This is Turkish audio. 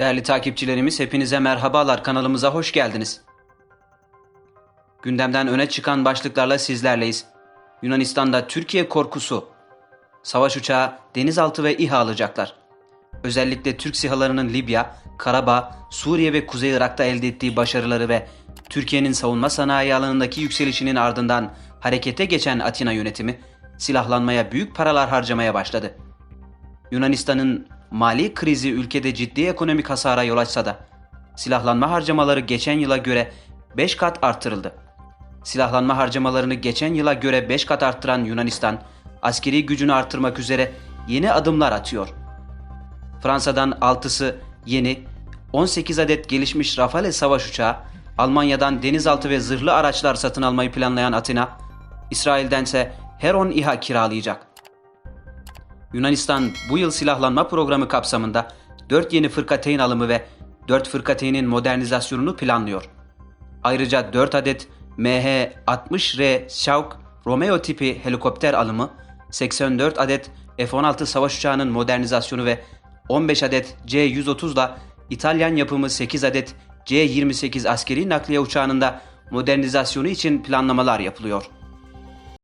Değerli takipçilerimiz hepinize merhabalar kanalımıza hoş geldiniz. Gündemden öne çıkan başlıklarla sizlerleyiz. Yunanistan'da Türkiye korkusu. Savaş uçağı denizaltı ve İHA alacaklar. Özellikle Türk SİHA'larının Libya, Karabağ, Suriye ve Kuzey Irak'ta elde ettiği başarıları ve Türkiye'nin savunma sanayi alanındaki yükselişinin ardından harekete geçen Atina yönetimi silahlanmaya büyük paralar harcamaya başladı. Yunanistan'ın mali krizi ülkede ciddi ekonomik hasara yol açsa da silahlanma harcamaları geçen yıla göre 5 kat artırıldı. Silahlanma harcamalarını geçen yıla göre 5 kat arttıran Yunanistan, askeri gücünü artırmak üzere yeni adımlar atıyor. Fransa'dan 6'sı yeni, 18 adet gelişmiş Rafale savaş uçağı, Almanya'dan denizaltı ve zırhlı araçlar satın almayı planlayan Atina, İsrail'dense Heron İHA kiralayacak. Yunanistan bu yıl silahlanma programı kapsamında 4 yeni fırkateyn alımı ve 4 fırkateynin modernizasyonunu planlıyor. Ayrıca 4 adet MH-60R Şavk Romeo tipi helikopter alımı, 84 adet F-16 savaş uçağının modernizasyonu ve 15 adet C-130 da İtalyan yapımı 8 adet C-28 askeri nakliye uçağının da modernizasyonu için planlamalar yapılıyor.